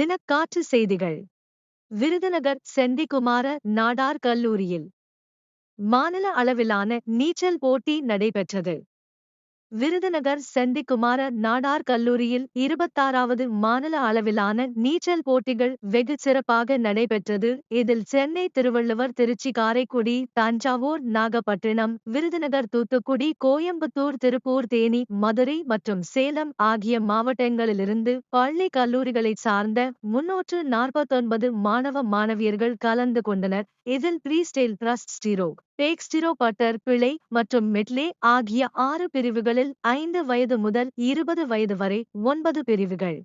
தினக்காற்று செய்திகள். விருதுநகர் செந்திகுமார நாடார் கல்லூரியில். மாநில அளவிலான நீச்சல் போட்டி நடைபெற்றது. விருதுநகர் செந்திக்குமார நாடார் கல்லூரியில் இருபத்தாறாவது மாநில அளவிலான நீச்சல் போட்டிகள் வெகு சிறப்பாக நடைபெற்றது. இதில் சென்னை திருவள்ளுவர் திருச்சி காரைக்குடி தஞ்சாவூர் நாகப்பட்டினம் விருதுநகர் தூத்துக்குடி கோயம்புத்தூர் திருப்பூர் தேனி மதுரை மற்றும் சேலம் ஆகிய மாவட்டங்களிலிருந்து பள்ளி கல்லூரிகளைச் சார்ந்த முன்னூற்று நாற்பத்தொன்பது மாணவ மாணவியர்கள் கலந்து கொண்டனர். இதில் பிரீஸ்டைல் ட்ரஸ்ட் ஸ்டீரோ டேக்ஸ்டிரோபட்டர் பிழை மற்றும் மெட்லே ஆகிய ஆறு பிரிவுகளில் ஐந்து வயது முதல் இருபது வயது வரை ஒன்பது பிரிவுகள்.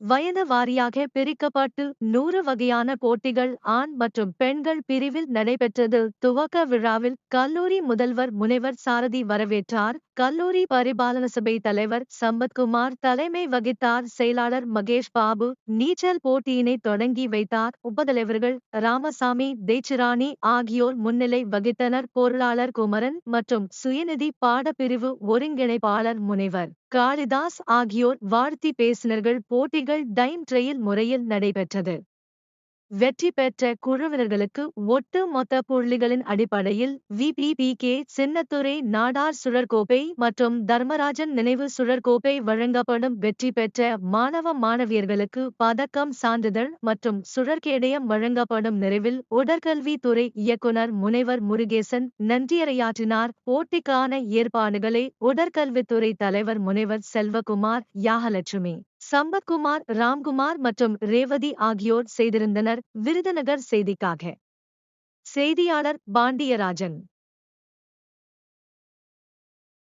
வயது வாரியாக பிரிக்கப்பட்டு நூறு வகையான போட்டிகள் ஆண் மற்றும் பெண்கள் பிரிவில் நடைபெற்றது. துவக்க விழாவில் கல்லூரி முதல்வர் முனைவர் சாரதி வரவேற்றார். கல்லூரி பரிபாலன சபை தலைவர் சம்பத்குமார் தலைமை வகித்தார் செயலாளர் மகேஷ் பாபு நீச்சல் போட்டியினை தொடங்கி வைத்தார் உபதலைவர்கள் ராமசாமி தேச்சிராணி ஆகியோர் முன்னிலை வகித்தனர். பொருளாளர் குமரன் மற்றும் சுயநிதி பாடப்பிரிவு ஒருங்கிணைப்பாளர் முனைவர் காளிதாஸ் ஆகியோர் வாழ்த்தி பேசினர்கள் போட்டிகள் டைம் ட்ரெயில் முறையில் நடைபெற்றது. வெற்றி பெற்ற குழுவினர்களுக்கு ஒட்டு மொத்த புள்ளிகளின் அடிப்படையில் விபிபிகே சின்னத்துறை நாடார் சுழற்கோப்பை மற்றும் தர்மராஜன் நினைவு சுழற்கோப்பை வழங்கப்படும் வெற்றி பெற்ற மாணவ மாணவியர்களுக்கு பதக்கம் சான்றிதழ் மற்றும் சுழற்கேடயம் வழங்கப்படும் நிறைவில் உடற்கல்வித்துறை இயக்குனர் முனைவர் முருகேசன் நன்றியரையாற்றினார். போட்டிக்கான ஏற்பாடுகளை உடற்கல்வித்துறை தலைவர் முனைவர் செல்வகுமார் யாகலட்சுமி சம்பத்குமார் ராம்குமார் மற்றும் ரேவதி ஆகியோர் செய்திருந்தனர். விருதுநகர் செய்திக்காக. செய்தியாளர் பாண்டியராஜன்.